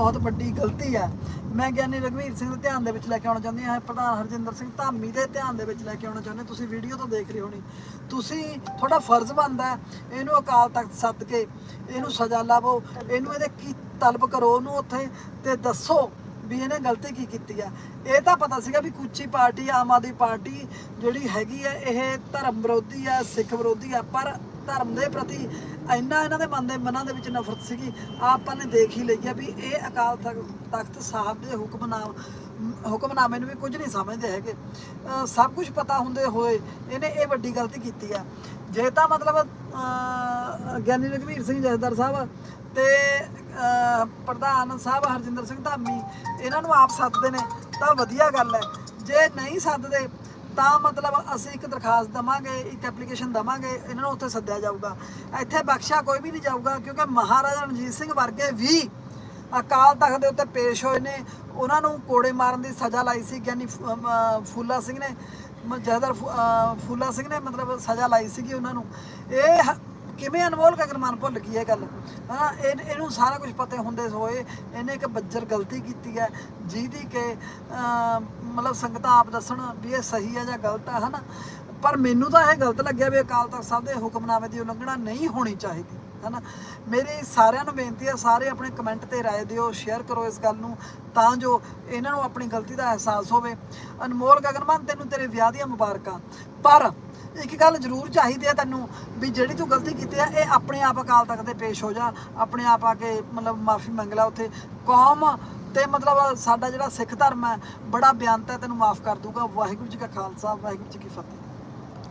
ਬਹੁਤ ਵੱਡੀ ਗਲਤੀ ਹੈ। ਮੈਂ ਗਿਆਨੀ ਰਘਵੀਰ ਸਿੰਘ ਦੇ ਧਿਆਨ ਦੇ ਵਿੱਚ ਲੈ ਕੇ ਆਉਣਾ ਚਾਹੁੰਦੀ ਹਾਂ ਪ੍ਰਧਾਨ ਹਰਜਿੰਦਰ ਸਿੰਘ ਧਾਮੀ ਦੇ ਧਿਆਨ ਦੇ ਵਿੱਚ ਲੈ ਕੇ ਆਉਣਾ ਚਾਹੁੰਦੇ ਤੁਸੀਂ ਵੀਡੀਓ ਤੋਂ ਦੇਖ ਰਹੇ ਹੋਣੀ ਤੁਸੀਂ, ਤੁਹਾਡਾ ਫਰਜ਼ ਬਣਦਾ ਇਹਨੂੰ ਅਕਾਲ ਤਖਤ ਸੱਦ ਕੇ ਇਹਨੂੰ ਸਜ਼ਾ ਲਾਵੋ, ਇਹਨੂੰ ਇਹਦੇ ਕੀ ਤਲਬ ਕਰੋ ਉਹਨੂੰ ਉੱਥੇ ਤੇ ਦੱਸੋ ਵੀ ਇਹਨੇ ਗਲਤੀ ਕੀ ਕੀਤੀ ਆ ਇਹ ਤਾਂ ਪਤਾ ਸੀਗਾ ਵੀ ਕੁਚੀ ਪਾਰਟੀ, ਆਮ ਆਦਮੀ ਪਾਰਟੀ ਜਿਹੜੀ ਹੈਗੀ ਹੈ, ਇਹ ਧਰਮ ਵਿਰੋਧੀ ਆ ਸਿੱਖ ਵਿਰੋਧੀ ਆ ਪਰ ਧਰਮ ਦੇ ਪ੍ਰਤੀ ਇੰਨਾ ਇਹਨਾਂ ਦੇ ਮਨ ਦੇ ਮਨਾਂ ਦੇ ਵਿੱਚ ਨਫ਼ਰਤ ਸੀਗੀ। ਆਪਾਂ ਨੇ ਦੇਖ ਹੀ ਲਈ ਆ ਵੀ ਇਹ ਅਕਾਲ ਤਖ਼- ਤਖਤ ਸਾਹਿਬ ਦੇ ਹੁਕਮਨਾਮ ਹੁਕਮਨਾਮੇ ਨੂੰ ਵੀ ਕੁਝ ਨਹੀਂ ਸਮਝਦੇ ਹੈਗੇ। ਸਭ ਕੁਝ ਪਤਾ ਹੁੰਦੇ ਹੋਏ ਇਹਨੇ ਇਹ ਵੱਡੀ ਗਲਤੀ ਕੀਤੀ ਆ। ਜੇ ਤਾਂ ਮਤਲਬ ਗਿਆਨੀ ਰਘਵੀਰ ਸਿੰਘ ਜਥੇਦਾਰ ਸਾਹਿਬ ਤੇ ਪ੍ਰਧਾਨ ਸਾਹਿਬ ਹਰਜਿੰਦਰ ਸਿੰਘ ਧਾਮੀ, ਇਹਨਾਂ ਨੂੰ ਆਪ ਸੱਦਦੇ ਨੇ, ਤਾਂ ਵਧੀਆ ਗੱਲ ਹੈ। ਜੇ ਨਹੀਂ ਸੱਦਦੇ ਤਾਂ ਮਤਲਬ ਅਸੀਂ ਇੱਕ ਦਰਖਾਸਤ ਦਵਾਂਗੇ, ਇੱਕ ਐਪਲੀਕੇਸ਼ਨ ਦਵਾਂਗੇ, ਇਹਨਾਂ ਨੂੰ ਉੱਥੇ ਸੱਦਿਆ ਜਾਊਗਾ। ਇੱਥੇ ਬਖਸ਼ਿਆ ਕੋਈ ਵੀ ਨਹੀਂ ਜਾਊਗਾ, ਕਿਉਂਕਿ ਮਹਾਰਾਜਾ ਰਣਜੀਤ ਸਿੰਘ ਵਰਗੇ ਵੀ ਅਕਾਲ ਤਖਤ ਦੇ ਉੱਤੇ ਪੇਸ਼ ਹੋਏ ਨੇ। ਉਹਨਾਂ ਨੂੰ ਕੋੜੇ ਮਾਰਨ ਦੀ ਸਜ਼ਾ ਲਾਈ ਸੀ, ਗਿਆਨੀ ਫੂ- ਫੂਲਾ ਸਿੰਘ ਨੇ, ਮ- ਜਥੇਦਾਰ ਫੂ- ਫੂਲਾ ਸਿੰਘ ਨੇ ਮਤਲਬ ਸਜ਼ਾ ਲਾਈ ਸੀਗੀ ਉਹਨਾਂ ਨੂੰ। ਇਹ ਕਿਵੇਂ ਅਨਮੋਲ ਗਗਨਮਾਨ ਭੁੱਲ ਗਈ ਇਹ ਗੱਲ? ਹਾਂ ਇਹ- ਇਹਨੂੰ ਸਾਰਾ ਕੁਝ ਪਤਾ ਹੁੰਦੇ ਹੋਏ ਇਹਨੇ ਇੱਕ ਬੱਜਰ ਗਲਤੀ ਕੀਤੀ ਹੈ, ਜਿਹਦੀ ਕਿ ਮਤਲਬ ਸੰਗਤਾਂ ਆਪ ਦੱਸਣ ਵੀ ਇਹ ਸਹੀ ਹੈ ਜਾਂ ਗਲਤ ਹੈ, ਹਨਾ? ਪਰ ਮੈਨੂੰ ਤਾਂ ਇਹ ਗਲਤ ਲੱਗਿਆ ਵੀ ਅਕਾਲ ਤਖਤ ਸਾਹਿਬ ਦੇ ਹੁਕਮਨਾਮੇ ਦੀ ਉਲੰਘਣਾ ਨਹੀਂ ਹੋਣੀ ਚਾਹੀਦੀ, ਹਨਾ? ਮੇਰੀ ਸਾਰਿਆਂ ਨੂੰ ਬੇਨਤੀ ਹੈ, ਸਾਰੇ ਆਪਣੇ ਕਮੈਂਟ ਤੇ ਰਾਏ ਦਿਓ ਸ਼ੇਅਰ ਕਰੋ ਇਸ ਗੱਲ ਨੂੰ, ਤਾਂ ਜੋ ਇਹਨਾਂ ਨੂੰ ਆਪਣੀ ਗਲਤੀ ਦਾ ਅਹਿਸਾਸ ਹੋਵੇ। ਅਨਮੋਲ ਗਗਨਮਾਨ ਤੈਨੂੰ ਤੇਰੇ ਵਿਆਹ ਦੀਆਂ ਮੁਬਾਰਕਾਂ। ਪਰ ਇੱਕ ਗੱਲ ਜ਼ਰੂਰ ਚਾਹੀਦੀ ਹੈ ਤੈਨੂੰ ਵੀ ਜਿਹੜੀ ਤੂੰ ਗਲਤੀ ਕੀਤੀ ਹੈ ਇਹ ਆਪਣੇ ਆਪ ਅਕਾਲ ਤਖਤ ਦੇ ਪੇਸ਼ ਹੋ ਜਾ, ਆਪਣੇ ਆਪ ਆ ਕੇ ਮਤਲਬ ਮਾਫੀ ਮੰਗ ਲੈ ਉੱਥੇ। ਕੌਮ ਤੇ ਮਤਲਬ ਸਾਡਾ ਜਿਹੜਾ ਸਿੱਖ ਧਰਮ ਹੈ, ਬੜਾ ਬਿਆਨਤ ਹੈ, ਤੈਨੂੰ ਮਾਫ ਕਰ ਦੂਗਾ। ਵਾਹਿਗੁਰੂ ਜੀ ਕਾ ਖਾਲਸਾ, ਵਾਹਿਗੁਰੂ ਜੀ ਕੀ ਫਤਿਹ।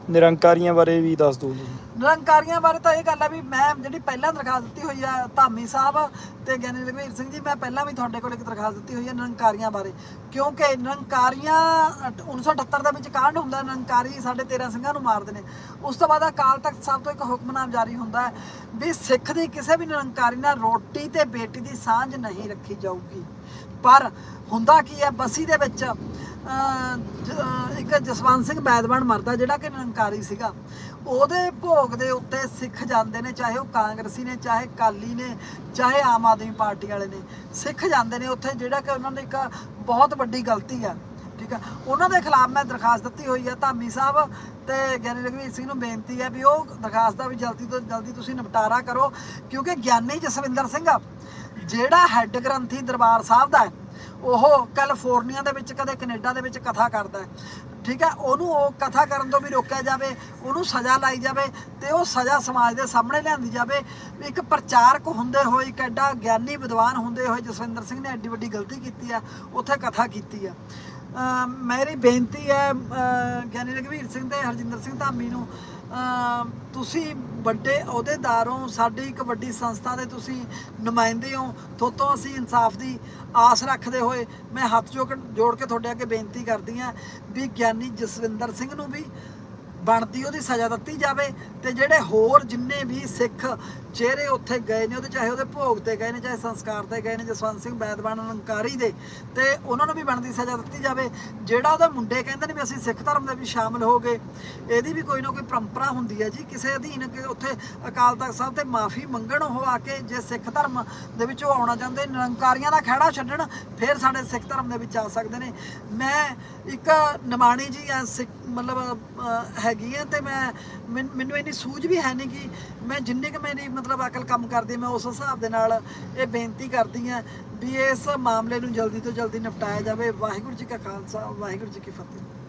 ਨਿਰੰਕਾਰੀਆਂ ਬਾਰੇ ਵੀ ਦੱਸ ਦਿਓ ਜੀ। ਨਿਰੰਕਾਰੀਆਂ ਬਾਰੇ ਤਾਂ ਇਹ ਗੱਲ ਹੈ ਵੀ ਮੈਂ ਜਿਹੜੀ ਪਹਿਲਾਂ ਦਰਖਾਸਤ ਦਿੱਤੀ ਹੋਈ ਆ ਧਾਮੀ ਸਾਹਿਬ ਤੇ ਗਿਆਨੀ ਰਘਵੀਰ ਸਿੰਘ ਜੀ, ਮੈਂ ਪਹਿਲਾਂ ਵੀ ਤੁਹਾਡੇ ਕੋਲ ਇੱਕ ਦਰਖਾਸਤ ਦਿੱਤੀ ਹੋਈ ਹੈ ਨਿਰੰਕਾਰੀਆਂ ਬਾਰੇ। ਕਿਉਂਕਿ ਨਿਰੰਕਾਰੀਆਂ 1978 ਦੇ ਵਿੱਚ ਕਾਂਡ ਹੁੰਦਾ, ਨਿਰੰਕਾਰੀ ਸਾਡੇ 13 ਸਿੰਘਾਂ ਨੂੰ ਮਾਰਦੇ ਨੇ ਉਸ ਤੋਂ ਬਾਅਦ ਅਕਾਲ ਤਖਤ ਸਾਹਿਬ ਤੋਂ ਇੱਕ ਹੁਕਮਨਾਮ ਜਾਰੀ ਹੁੰਦਾ ਹੈ ਵੀ ਸਿੱਖ ਦੀ ਕਿਸੇ ਵੀ ਨਿਰੰਕਾਰੀ ਨਾਲ ਰੋਟੀ ਤੇ ਬੇਟੀ ਦੀ ਸਾਂਝ ਨਹੀਂ ਰੱਖੀ ਜਾਊਗੀ। ਪਰ ਹੁੰਦਾ ਕੀ ਹੈ, ਬਸੀ ਦੇ ਵਿੱਚ ਇੱਕ ਜਸਵੰਤ ਸਿੰਘ ਬੈਦਵਾਨ ਮਰਦਾ ਜਿਹੜਾ ਕਿ ਨਿਰੰਕਾਰੀ ਸੀਗਾ। ਉਹਦੇ ਭੋਗ ਦੇ ਉੱਤੇ ਸਿੱਖ ਜਾਂਦੇ ਨੇ, ਚਾਹੇ ਉਹ ਕਾਂਗਰਸੀ ਨੇ, ਚਾਹੇ ਕਾਲੀ ਨੇ, ਚਾਹੇ ਆਮ ਆਦਮੀ ਪਾਰਟੀ ਵਾਲੇ ਨੇ। ਸਿੱਖ ਜਾਂਦੇ ਨੇ ਉੱਥੇ, ਜਿਹੜਾ ਕਿ ਉਹਨਾਂ ਦੀ ਇੱਕ ਬਹੁਤ ਵੱਡੀ ਗਲਤੀ ਆ, ਠੀਕ ਆ? ਉਹਨਾਂ ਦੇ ਖਿਲਾਫ ਮੈਂ ਦਰਖਾਸਤ ਦਿੱਤੀ ਹੋਈ ਆ ਧਾਮੀ ਸਾਹਿਬ ਤੇ ਗਿਆਨੀ ਰਘਵੀਰ ਸਿੰਘ ਨੂੰ ਬੇਨਤੀ ਹੈ ਵੀ ਉਹ ਦਰਖਾਸਤ ਦਾ ਵੀ ਜਲਦੀ ਤੋਂ ਜਲਦੀ ਤੁਸੀਂ ਨਿਪਟਾਰਾ ਕਰੋ, ਕਿਉਂਕਿ ਗਿਆਨੀ ਜਸਵਿੰਦਰ ਸਿੰਘ ਜਿਹੜਾ ਹੈੱਡ ਗ੍ਰੰਥੀ ਦਰਬਾਰ ਸਾਹਿਬ ਦਾ ਹੈ ਉਹ ਕੈਲੀਫੋਰਨੀਆ ਦੇ ਵਿੱਚ ਕਦੇ ਕੈਨੇਡਾ ਦੇ ਵਿੱਚ ਕਥਾ ਕਰਦਾ ਠੀਕ ਹੈ, ਉਹਨੂੰ ਉਹ ਕਥਾ ਕਰਨ ਤੋਂ ਵੀ ਰੋਕਿਆ ਜਾਵੇ, ਉਹਨੂੰ ਸਜ਼ਾ ਲਾਈ ਜਾਵੇ ਤੇ ਉਹ ਸਜ਼ਾ ਸਮਾਜ ਦੇ ਸਾਹਮਣੇ ਲਿਆਂਦੀ ਜਾਵੇ। ਇੱਕ ਪ੍ਰਚਾਰਕ ਹੁੰਦੇ ਹੋਏ ਇੱਕ ਐਡਾ ਗਿਆਨੀ ਵਿਦਵਾਨ ਹੁੰਦੇ ਹੋਏ ਜਸਵਿੰਦਰ ਸਿੰਘ ਨੇ ਐਡੀ ਵੱਡੀ ਗਲਤੀ ਕੀਤੀ ਆ, ਉੱਥੇ ਕਥਾ ਕੀਤੀ ਆ। ਮੇਰੀ ਬੇਨਤੀ ਹੈ ਗਿਆਨੀ ਰਘਵੀਰ ਸਿੰਘ ਤੇ ਹਰਜਿੰਦਰ ਸਿੰਘ ਧਾਮੀ ਨੂੰ ਤੁਸੀਂ ਵੱਡੇ ਅਹੁਦੇਦਾਰ ਹੋ, ਸਾਡੀ ਇੱਕ ਵੱਡੀ ਸੰਸਥਾ ਦੇ ਤੁਸੀਂ ਨੁਮਾਇੰਦੇ ਹੋ ਤੁਹਾਤੋਂ ਅਸੀਂ ਇਨਸਾਫ ਦੀ ਆਸ ਰੱਖਦੇ ਹੋਏ ਮੈਂ ਹੱਥ ਜੋੜ ਕੇ ਤੁਹਾਡੇ ਅੱਗੇ ਬੇਨਤੀ ਕਰਦੀ ਹਾਂ ਵੀ ਗਿਆਨੀ ਜਸਵਿੰਦਰ ਸਿੰਘ ਨੂੰ ਵੀ ਬਣਦੀ ਉਹਦੀ ਸਜ਼ਾ ਦਿੱਤੀ ਜਾਵੇ ਤੇ ਜਿਹੜੇ ਹੋਰ ਜਿੰਨੇ ਵੀ ਸਿੱਖ ਚਿਹਰੇ ਉੱਥੇ ਗਏ ਨੇ, ਉਹਦੇ ਚਾਹੇ ਉਹਦੇ ਭੋਗ ਤੇ ਗਏ ਨੇ, ਚਾਹੇ ਸੰਸਕਾਰ ਤੇ ਗਏ ਨੇ, ਜਸਵੰਤ ਸਿੰਘ, ਬੈਦਵਾਨ, ਅਲੰਕਾਰੀ ਦੇ, ਤੇ ਉਹਨਾਂ ਨੂੰ ਵੀ ਬਣਦੀ ਸਜ਼ਾ ਦਿੱਤੀ ਜਾਵੇ। ਜਿਹੜਾ ਉਹਦੇ ਮੁੰਡੇ ਕਹਿੰਦੇ ਨੇ ਵੀ ਅਸੀਂ ਸਿੱਖ ਧਰਮ ਦੇ ਵਿੱਚ ਸ਼ਾਮਲ ਹੋ ਗਏ, ਇਹਦੀ ਵੀ ਕੋਈ ਨਾ ਕੋਈ ਪਰੰਪਰਾ ਹੁੰਦੀ ਹੈ ਜੀ। ਕਿਸੇ ਅਧੀਨ ਕਿ ਉੱਥੇ ਅਕਾਲ ਤਖਤ ਸਾਹਿਬ ਤੇ ਮਾਫੀ ਮੰਗਣ ਉਹ ਆ ਕੇ ਜੇ ਸਿੱਖ ਧਰਮ ਦੇ ਵਿੱਚ ਉਹ ਆਉਣਾ ਚਾਹੁੰਦੇ, ਨਿਰੰਕਾਰੀਆਂ ਦਾ ਖਹਿੜਾ ਛੱਡਣ, ਫਿਰ ਸਾਡੇ ਸਿੱਖ ਧਰਮ ਦੇ ਵਿੱਚ ਆ ਸਕਦੇ ਨੇ। ਮੈਂ ਇੱਕ ਨਿਮਾਣੀ ਜੀ ਆ ਸਿੱਖ ਮਤਲਬ ਹੈਗੀ ਆ ਤੇ ਮੈਂ ਮੈਨ- ਮੈਨੂੰ ਇੰਨੀ ਸੂਝ ਵੀ ਹੈ ਨਹੀਂ ਕਿ ਮੈਂ ਜਿੰਨੇ ਕੁ ਮੇਰੀ ਮਤਲਬ ਅਕਲ ਕੰਮ ਕਰਦੀ ਮੈਂ ਉਸ ਹਿਸਾਬ ਦੇ ਨਾਲ ਇਹ ਬੇਨਤੀ ਕਰਦੀ ਆ ਵੀ ਇਸ ਮਾਮਲੇ ਨੂੰ ਜਲਦੀ ਤੋਂ ਜਲਦੀ ਨਿਪਟਾਇਆ ਜਾਵੇ। ਵਾਹਿਗੁਰੂ ਜੀ ਕਾ ਖਾਲਸਾ, ਵਾਹਿਗੁਰੂ ਜੀ ਕੀ ਫਤਿਹ।